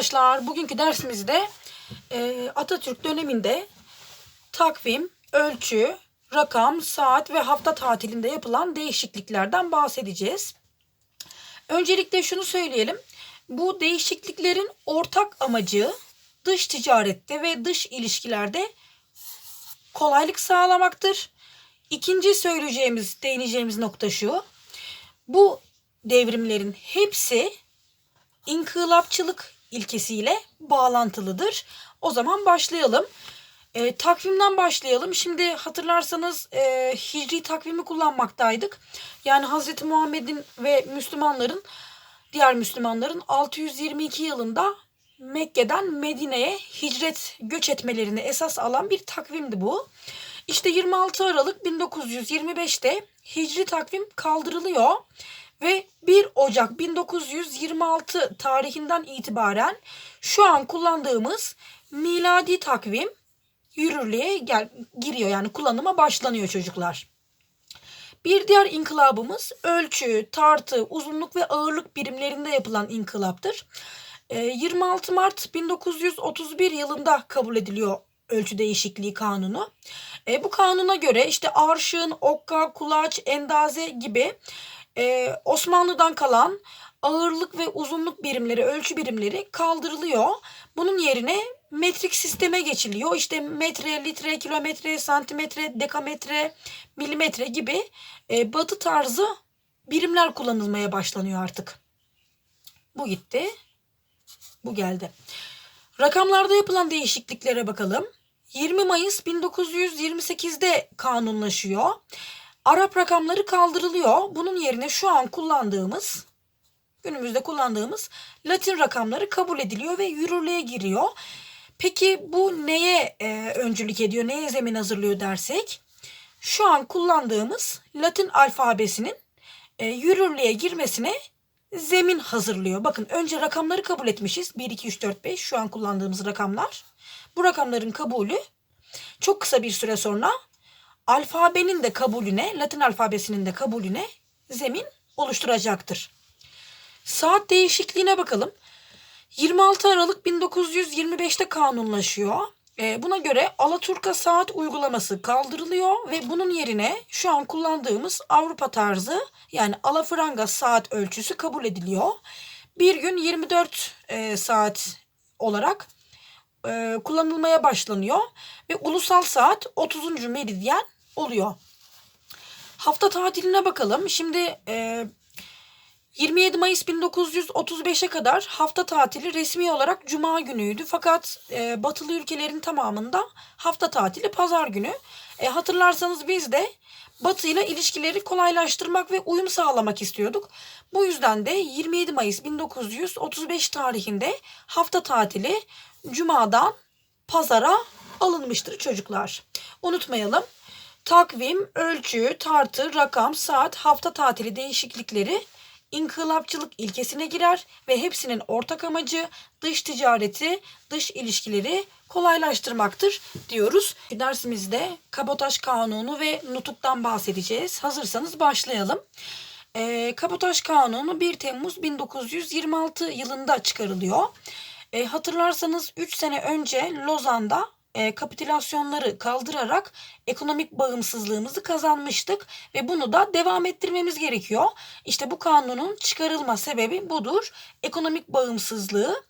arkadaşlar. Bugünkü dersimizde e, Atatürk döneminde takvim, ölçü, rakam, saat ve hafta tatilinde yapılan değişikliklerden bahsedeceğiz. Öncelikle şunu söyleyelim. Bu değişikliklerin ortak amacı dış ticarette ve dış ilişkilerde kolaylık sağlamaktır. İkinci söyleyeceğimiz, değineceğimiz nokta şu. Bu devrimlerin hepsi inkılapçılık ilkesiyle bağlantılıdır. O zaman başlayalım. E, takvimden başlayalım. Şimdi hatırlarsanız e, hicri takvimi kullanmaktaydık. Yani Hz. Muhammed'in ve Müslümanların, diğer Müslümanların 622 yılında Mekke'den Medine'ye hicret göç etmelerini esas alan bir takvimdi bu. İşte 26 Aralık 1925'te hicri takvim kaldırılıyor ve 1 Ocak 1926 tarihinden itibaren şu an kullandığımız miladi takvim yürürlüğe gel, giriyor yani kullanıma başlanıyor çocuklar. Bir diğer inkılabımız ölçü, tartı, uzunluk ve ağırlık birimlerinde yapılan inkılaptır. 26 Mart 1931 yılında kabul ediliyor ölçü değişikliği kanunu. E, bu kanuna göre işte arşın, okka, kulaç, endaze gibi e, Osmanlı'dan kalan ağırlık ve uzunluk birimleri, ölçü birimleri kaldırılıyor. Bunun yerine metrik sisteme geçiliyor. İşte metre, litre, kilometre, santimetre, dekametre, milimetre gibi e, batı tarzı birimler kullanılmaya başlanıyor artık. Bu gitti. Bu geldi. Rakamlarda yapılan değişikliklere bakalım. 20 Mayıs 1928'de kanunlaşıyor. Arap rakamları kaldırılıyor. Bunun yerine şu an kullandığımız günümüzde kullandığımız Latin rakamları kabul ediliyor ve yürürlüğe giriyor. Peki bu neye e, öncülük ediyor, neye zemin hazırlıyor dersek? Şu an kullandığımız Latin alfabesinin e, yürürlüğe girmesine zemin hazırlıyor. Bakın önce rakamları kabul etmişiz. 1, 2, 3, 4, 5 şu an kullandığımız rakamlar. Bu rakamların kabulü çok kısa bir süre sonra alfabenin de kabulüne, Latin alfabesinin de kabulüne zemin oluşturacaktır. Saat değişikliğine bakalım. 26 Aralık 1925'te kanunlaşıyor. E, buna göre Alaturka saat uygulaması kaldırılıyor ve bunun yerine şu an kullandığımız Avrupa tarzı yani alafranga saat ölçüsü kabul ediliyor. Bir gün 24 e, saat olarak e, kullanılmaya başlanıyor ve ulusal saat 30. meridyen oluyor. Hafta tatiline bakalım. Şimdi e, 27 Mayıs 1935'e kadar hafta tatili resmi olarak cuma günüydü. Fakat e, batılı ülkelerin tamamında hafta tatili pazar günü. E, hatırlarsanız biz de Batı ile ilişkileri kolaylaştırmak ve uyum sağlamak istiyorduk. Bu yüzden de 27 Mayıs 1935 tarihinde hafta tatili cumadan pazara alınmıştır çocuklar. Unutmayalım. Takvim, ölçü, tartı, rakam, saat, hafta tatili değişiklikleri inkılapçılık ilkesine girer ve hepsinin ortak amacı dış ticareti, dış ilişkileri kolaylaştırmaktır diyoruz. Dersimizde kabotaj kanunu ve nutuktan bahsedeceğiz. Hazırsanız başlayalım. E, kabotaj kanunu 1 Temmuz 1926 yılında çıkarılıyor. E, hatırlarsanız 3 sene önce Lozan'da e, kapitülasyonları kaldırarak ekonomik bağımsızlığımızı kazanmıştık ve bunu da devam ettirmemiz gerekiyor. İşte bu kanunun çıkarılma sebebi budur. Ekonomik bağımsızlığı,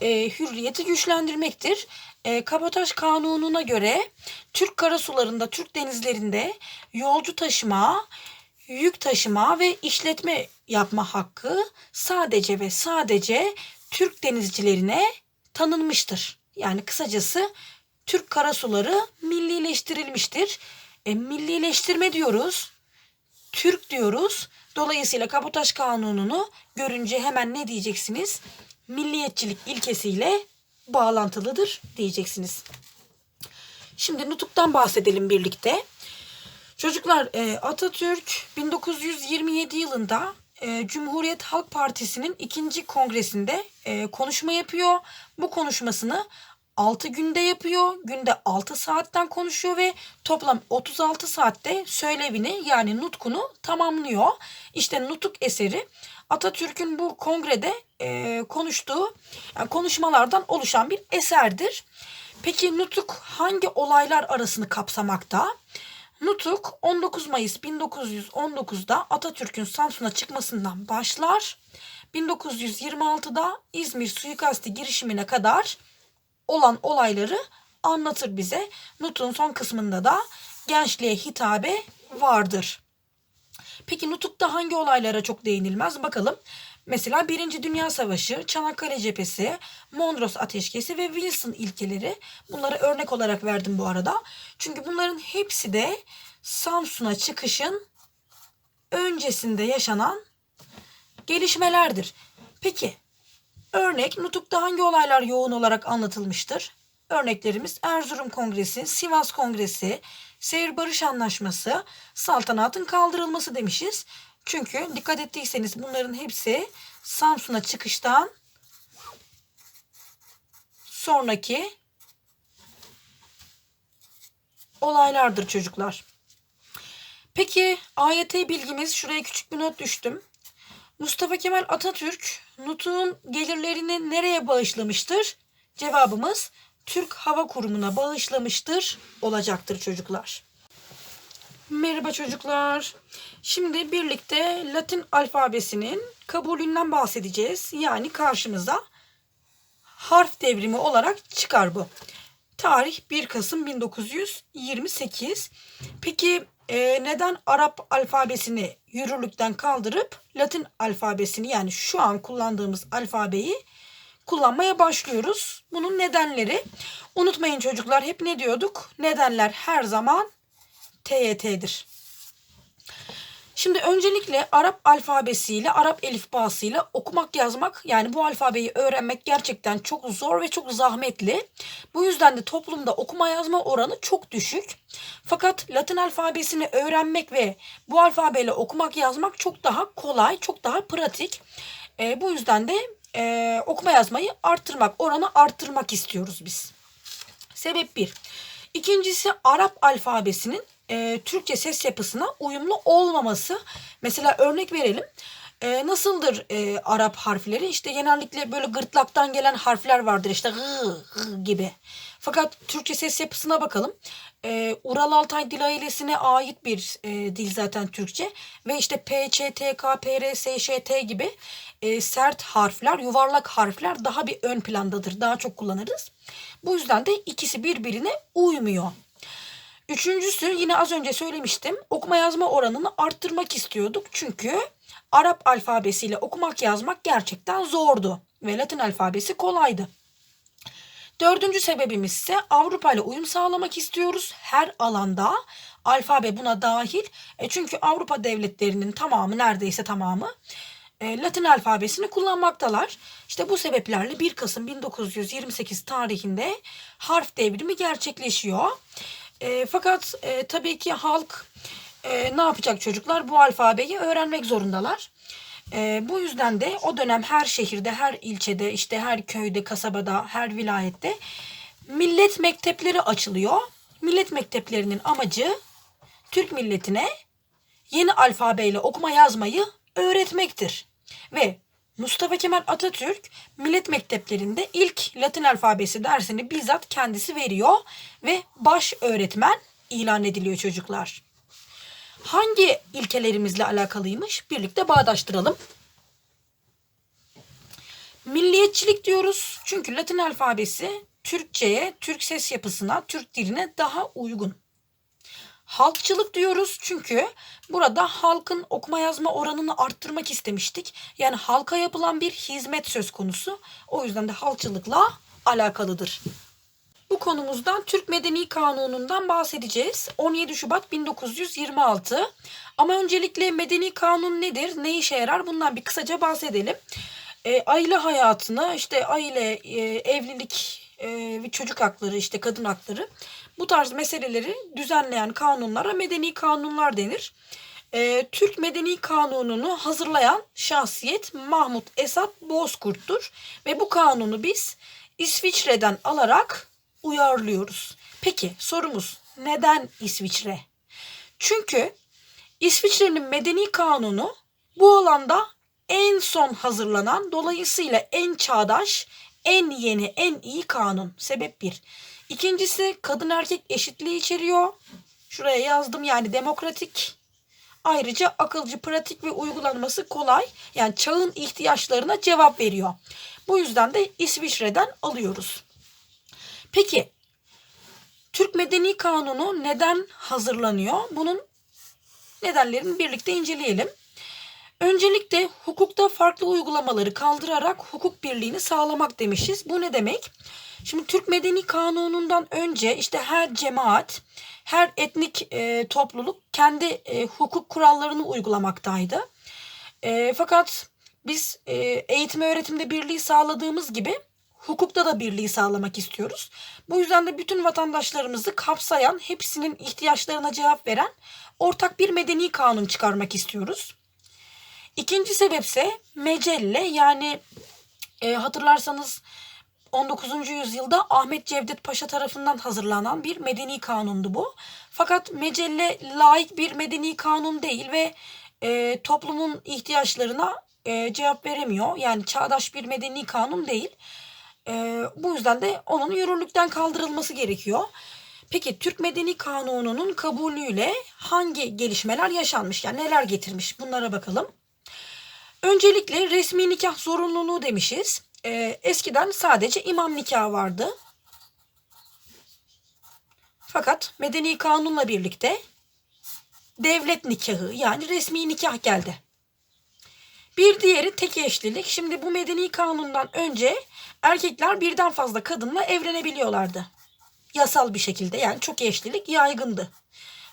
e, hürriyeti güçlendirmektir. E, Kabotaj kanununa göre Türk karasularında, Türk denizlerinde yolcu taşıma, yük taşıma ve işletme yapma hakkı sadece ve sadece Türk denizcilerine tanınmıştır. Yani kısacası Türk karasuları millileştirilmiştir. E, millileştirme diyoruz. Türk diyoruz. Dolayısıyla kabotaj kanununu görünce hemen ne diyeceksiniz? Milliyetçilik ilkesiyle bağlantılıdır diyeceksiniz. Şimdi nutuktan bahsedelim birlikte. Çocuklar e, Atatürk 1927 yılında e, Cumhuriyet Halk Partisi'nin ikinci kongresinde e, konuşma yapıyor. Bu konuşmasını 6 günde yapıyor. Günde 6 saatten konuşuyor ve toplam 36 saatte söylevini yani nutkunu tamamlıyor. İşte nutuk eseri Atatürk'ün bu kongrede e, konuştuğu yani konuşmalardan oluşan bir eserdir. Peki nutuk hangi olaylar arasını kapsamakta? Nutuk 19 Mayıs 1919'da Atatürk'ün Samsun'a çıkmasından başlar. 1926'da İzmir suikasti girişimine kadar olan olayları anlatır bize. Nutuk'un son kısmında da gençliğe hitabe vardır. Peki Nutuk'ta hangi olaylara çok değinilmez? Bakalım. Mesela Birinci Dünya Savaşı, Çanakkale Cephesi, Mondros Ateşkesi ve Wilson ilkeleri. Bunları örnek olarak verdim bu arada. Çünkü bunların hepsi de Samsun'a çıkışın öncesinde yaşanan gelişmelerdir. Peki örnek Nutuk'ta hangi olaylar yoğun olarak anlatılmıştır? Örneklerimiz Erzurum Kongresi, Sivas Kongresi, Seyir Barış Anlaşması, saltanatın kaldırılması demişiz. Çünkü dikkat ettiyseniz bunların hepsi Samsun'a çıkıştan sonraki olaylardır çocuklar. Peki AYT bilgimiz şuraya küçük bir not düştüm. Mustafa Kemal Atatürk Nutuk'un gelirlerini nereye bağışlamıştır? Cevabımız Türk Hava Kurumu'na bağışlamıştır olacaktır çocuklar. Merhaba çocuklar. Şimdi birlikte Latin alfabesinin kabulünden bahsedeceğiz. Yani karşımıza harf devrimi olarak çıkar bu. Tarih 1 Kasım 1928. Peki e, neden Arap alfabesini yürürlükten kaldırıp Latin alfabesini yani şu an kullandığımız alfabeyi kullanmaya başlıyoruz? Bunun nedenleri unutmayın çocuklar hep ne diyorduk? Nedenler her zaman TYT'dir. Şimdi öncelikle Arap alfabesiyle, Arap elifbasıyla okumak yazmak yani bu alfabeyi öğrenmek gerçekten çok zor ve çok zahmetli. Bu yüzden de toplumda okuma yazma oranı çok düşük. Fakat Latin alfabesini öğrenmek ve bu alfabeyle okumak yazmak çok daha kolay, çok daha pratik. E, bu yüzden de e, okuma yazmayı arttırmak, oranı arttırmak istiyoruz biz. Sebep bir. İkincisi Arap alfabesinin e, Türkçe ses yapısına uyumlu olmaması. Mesela örnek verelim. E, nasıldır e, Arap harfleri? İşte genellikle böyle gırtlaktan gelen harfler vardır. İşte gı, gı gibi. Fakat Türkçe ses yapısına bakalım. E, Ural Altay dil ailesine ait bir e, dil zaten Türkçe. Ve işte P, Ç, T, K, P, R, S, Ş, T gibi e, sert harfler, yuvarlak harfler daha bir ön plandadır. Daha çok kullanırız. Bu yüzden de ikisi birbirine uymuyor. Üçüncüsü yine az önce söylemiştim. Okuma yazma oranını arttırmak istiyorduk. Çünkü Arap alfabesiyle okumak yazmak gerçekten zordu. Ve Latin alfabesi kolaydı. Dördüncü sebebimiz ise Avrupa ile uyum sağlamak istiyoruz. Her alanda alfabe buna dahil. E çünkü Avrupa devletlerinin tamamı neredeyse tamamı e, Latin alfabesini kullanmaktalar. İşte bu sebeplerle 1 Kasım 1928 tarihinde harf devrimi gerçekleşiyor. E, fakat e, tabii ki halk e, ne yapacak çocuklar? Bu alfabeyi öğrenmek zorundalar. E, bu yüzden de o dönem her şehirde, her ilçede, işte her köyde, kasabada, her vilayette millet mektepleri açılıyor. Millet mekteplerinin amacı Türk milletine yeni alfabeyle okuma yazmayı öğretmektir. Ve Mustafa Kemal Atatürk millet mekteplerinde ilk Latin alfabesi dersini bizzat kendisi veriyor ve baş öğretmen ilan ediliyor çocuklar. Hangi ilkelerimizle alakalıymış? Birlikte bağdaştıralım. Milliyetçilik diyoruz. Çünkü Latin alfabesi Türkçe'ye, Türk ses yapısına, Türk diline daha uygun. Halkçılık diyoruz çünkü burada halkın okuma yazma oranını arttırmak istemiştik. Yani halka yapılan bir hizmet söz konusu. O yüzden de halkçılıkla alakalıdır. Bu konumuzdan Türk Medeni Kanunu'ndan bahsedeceğiz. 17 Şubat 1926. Ama öncelikle Medeni Kanun nedir? Ne işe yarar? Bundan bir kısaca bahsedelim. E, aile hayatını, işte aile, e, evlilik e, ve çocuk hakları, işte kadın hakları bu tarz meseleleri düzenleyen kanunlara medeni kanunlar denir. E, Türk Medeni Kanunu'nu hazırlayan şahsiyet Mahmut Esat Bozkurt'tur. Ve bu kanunu biz İsviçre'den alarak uyarlıyoruz. Peki sorumuz neden İsviçre? Çünkü İsviçre'nin medeni kanunu bu alanda en son hazırlanan dolayısıyla en çağdaş, en yeni, en iyi kanun. Sebep bir. İkincisi kadın erkek eşitliği içeriyor. Şuraya yazdım yani demokratik. Ayrıca akılcı, pratik ve uygulanması kolay. Yani çağın ihtiyaçlarına cevap veriyor. Bu yüzden de İsviçre'den alıyoruz. Peki Türk Medeni Kanunu neden hazırlanıyor? Bunun nedenlerini birlikte inceleyelim. Öncelikle hukukta farklı uygulamaları kaldırarak hukuk birliğini sağlamak demişiz. Bu ne demek? Şimdi Türk Medeni Kanunu'ndan önce işte her cemaat, her etnik e, topluluk kendi e, hukuk kurallarını uygulamaktaydı. E, fakat biz e, eğitim öğretimde birliği sağladığımız gibi hukukta da birliği sağlamak istiyoruz. Bu yüzden de bütün vatandaşlarımızı kapsayan, hepsinin ihtiyaçlarına cevap veren ortak bir medeni kanun çıkarmak istiyoruz. İkinci sebepse mecelle yani e, hatırlarsanız 19. yüzyılda Ahmet Cevdet Paşa tarafından hazırlanan bir medeni kanundu bu. Fakat mecelle layık bir medeni kanun değil ve e, toplumun ihtiyaçlarına e, cevap veremiyor. Yani çağdaş bir medeni kanun değil. E, bu yüzden de onun yürürlükten kaldırılması gerekiyor. Peki Türk Medeni Kanunu'nun kabulüyle hangi gelişmeler yaşanmış? Yani neler getirmiş? Bunlara bakalım. Öncelikle resmi nikah zorunluluğu demişiz. Ee, eskiden sadece imam nikahı vardı. Fakat medeni kanunla birlikte devlet nikahı yani resmi nikah geldi. Bir diğeri tek eşlilik. Şimdi bu medeni kanundan önce erkekler birden fazla kadınla evlenebiliyorlardı. Yasal bir şekilde yani çok eşlilik yaygındı.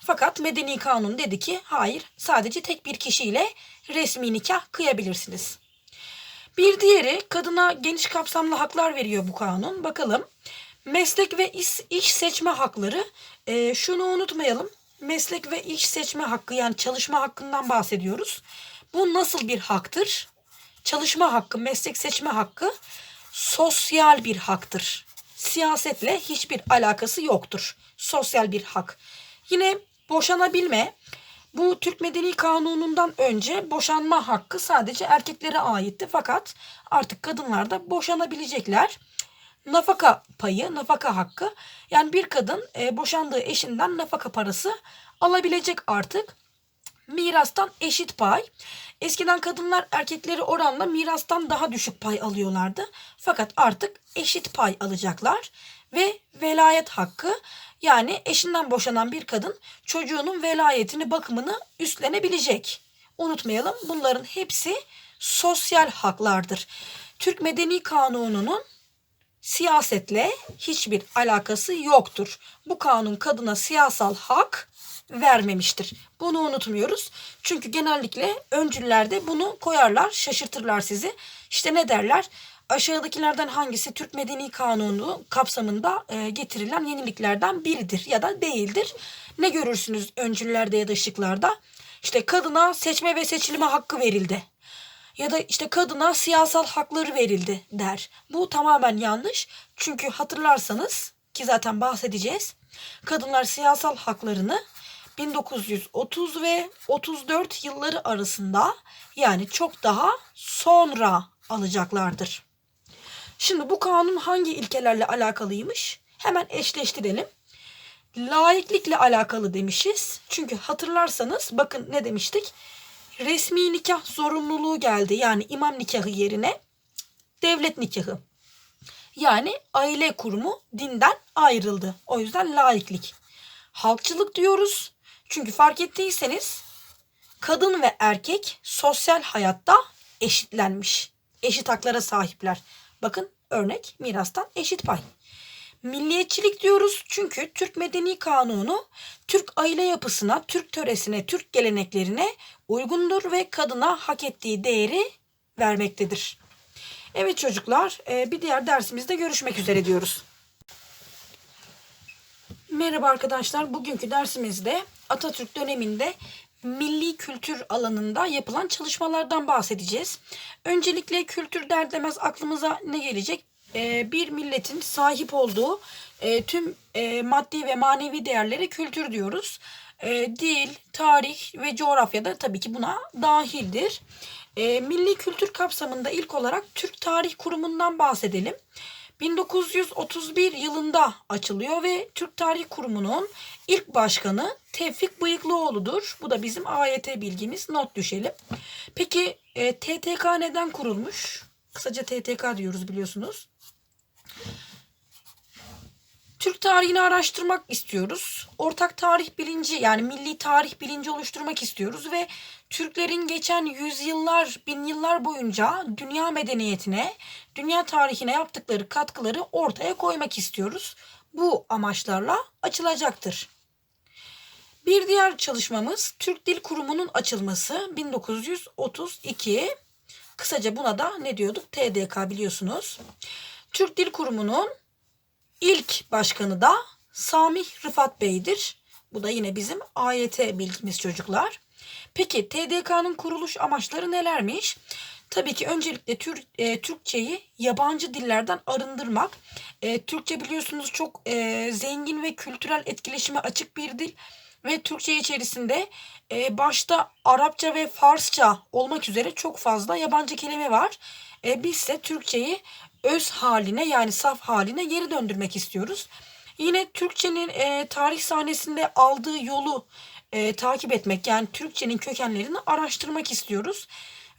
Fakat medeni kanun dedi ki hayır sadece tek bir kişiyle resmi nikah kıyabilirsiniz. Bir diğeri kadına geniş kapsamlı haklar veriyor bu kanun. Bakalım meslek ve iş, iş seçme hakları e, şunu unutmayalım. Meslek ve iş seçme hakkı yani çalışma hakkından bahsediyoruz. Bu nasıl bir haktır? Çalışma hakkı, meslek seçme hakkı sosyal bir haktır. Siyasetle hiçbir alakası yoktur. Sosyal bir hak. Yine boşanabilme bu Türk Medeni Kanunu'ndan önce boşanma hakkı sadece erkeklere aitti. Fakat artık kadınlar da boşanabilecekler. Nafaka payı, nafaka hakkı. Yani bir kadın e, boşandığı eşinden nafaka parası alabilecek artık. Mirastan eşit pay. Eskiden kadınlar erkekleri oranla mirastan daha düşük pay alıyorlardı. Fakat artık eşit pay alacaklar. Ve velayet hakkı yani eşinden boşanan bir kadın çocuğunun velayetini bakımını üstlenebilecek. Unutmayalım bunların hepsi sosyal haklardır. Türk Medeni Kanunu'nun siyasetle hiçbir alakası yoktur. Bu kanun kadına siyasal hak vermemiştir. Bunu unutmuyoruz. Çünkü genellikle öncüllerde bunu koyarlar, şaşırtırlar sizi. İşte ne derler? Aşağıdakilerden hangisi Türk Medeni Kanunu kapsamında e, getirilen yeniliklerden biridir ya da değildir? Ne görürsünüz öncüllerde ya da şıklarda? İşte kadına seçme ve seçilme hakkı verildi. Ya da işte kadına siyasal hakları verildi der. Bu tamamen yanlış. Çünkü hatırlarsanız ki zaten bahsedeceğiz. Kadınlar siyasal haklarını 1930 ve 34 yılları arasında yani çok daha sonra alacaklardır. Şimdi bu kanun hangi ilkelerle alakalıymış? Hemen eşleştirelim. Laiklikle alakalı demişiz. Çünkü hatırlarsanız bakın ne demiştik? Resmi nikah zorunluluğu geldi. Yani imam nikahı yerine devlet nikahı. Yani aile kurumu dinden ayrıldı. O yüzden laiklik. Halkçılık diyoruz. Çünkü fark ettiyseniz kadın ve erkek sosyal hayatta eşitlenmiş. Eşit haklara sahipler. Bakın örnek mirastan eşit pay. Milliyetçilik diyoruz çünkü Türk Medeni Kanunu Türk aile yapısına, Türk töresine, Türk geleneklerine uygundur ve kadına hak ettiği değeri vermektedir. Evet çocuklar e, bir diğer dersimizde görüşmek üzere diyoruz. Merhaba arkadaşlar. Bugünkü dersimizde Atatürk döneminde milli kültür alanında yapılan çalışmalardan bahsedeceğiz. Öncelikle kültür der demez aklımıza ne gelecek? e, bir milletin sahip olduğu e, tüm e, maddi ve manevi değerlere kültür diyoruz. E, dil, tarih ve coğrafyada tabii ki buna dahildir. Milli kültür kapsamında ilk olarak Türk Tarih Kurumu'ndan bahsedelim. 1931 yılında açılıyor ve Türk Tarih Kurumu'nun ilk başkanı Tevfik Bıyıklıoğlu'dur. Bu da bizim AYT bilgimiz. Not düşelim. Peki e, TTK neden kurulmuş? Kısaca TTK diyoruz biliyorsunuz. Türk tarihini araştırmak istiyoruz. Ortak tarih bilinci yani milli tarih bilinci oluşturmak istiyoruz ve Türklerin geçen yüzyıllar, bin yıllar boyunca dünya medeniyetine, dünya tarihine yaptıkları katkıları ortaya koymak istiyoruz. Bu amaçlarla açılacaktır. Bir diğer çalışmamız Türk Dil Kurumu'nun açılması 1932. Kısaca buna da ne diyorduk? TDK biliyorsunuz. Türk Dil Kurumu'nun ilk başkanı da Samih Rıfat Bey'dir. Bu da yine bizim AYT bilgimiz çocuklar. Peki TDK'nın kuruluş amaçları nelermiş? Tabii ki öncelikle Tür, e, Türkçeyi yabancı dillerden arındırmak. E, Türkçe biliyorsunuz çok e, zengin ve kültürel etkileşime açık bir dil. Ve Türkçe içerisinde e, başta Arapça ve Farsça olmak üzere çok fazla yabancı kelime var. E, biz ise Türkçeyi öz haline yani saf haline geri döndürmek istiyoruz. Yine Türkçenin e, tarih sahnesinde aldığı yolu e, takip etmek yani Türkçenin kökenlerini araştırmak istiyoruz.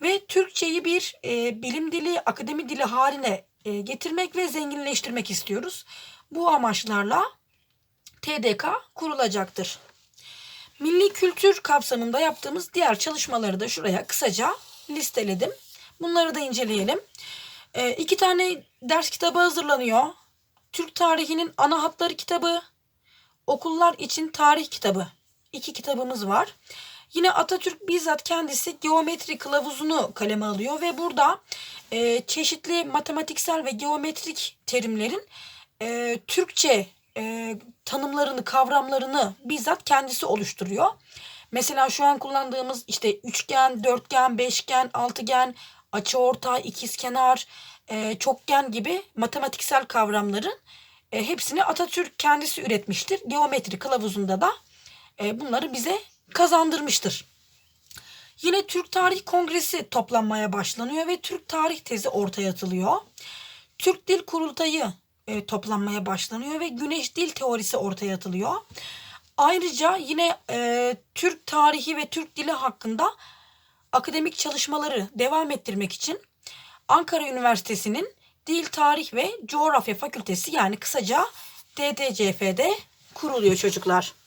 Ve Türkçeyi bir e, bilim dili, akademi dili haline e, getirmek ve zenginleştirmek istiyoruz. Bu amaçlarla TDK kurulacaktır. Milli kültür kapsamında yaptığımız diğer çalışmaları da şuraya kısaca listeledim. Bunları da inceleyelim. E, iki tane ders kitabı hazırlanıyor. Türk tarihinin ana hatları kitabı, okullar için tarih kitabı. İki kitabımız var. Yine Atatürk bizzat kendisi geometri kılavuzunu kaleme alıyor ve burada e, çeşitli matematiksel ve geometrik terimlerin e, Türkçe e, tanımlarını, kavramlarını bizzat kendisi oluşturuyor. Mesela şu an kullandığımız işte üçgen, dörtgen, beşgen, altıgen, açıortay, ikizkenar, e, çokgen gibi matematiksel kavramların e, hepsini Atatürk kendisi üretmiştir. Geometri kılavuzunda da e, bunları bize kazandırmıştır. Yine Türk Tarih Kongresi toplanmaya başlanıyor ve Türk Tarih tezi ortaya atılıyor. Türk Dil Kurultayı e, toplanmaya başlanıyor ve Güneş Dil Teorisi ortaya atılıyor. Ayrıca yine e, Türk tarihi ve Türk dili hakkında akademik çalışmaları devam ettirmek için Ankara Üniversitesi'nin Dil, Tarih ve Coğrafya Fakültesi yani kısaca DTCF'de kuruluyor çocuklar.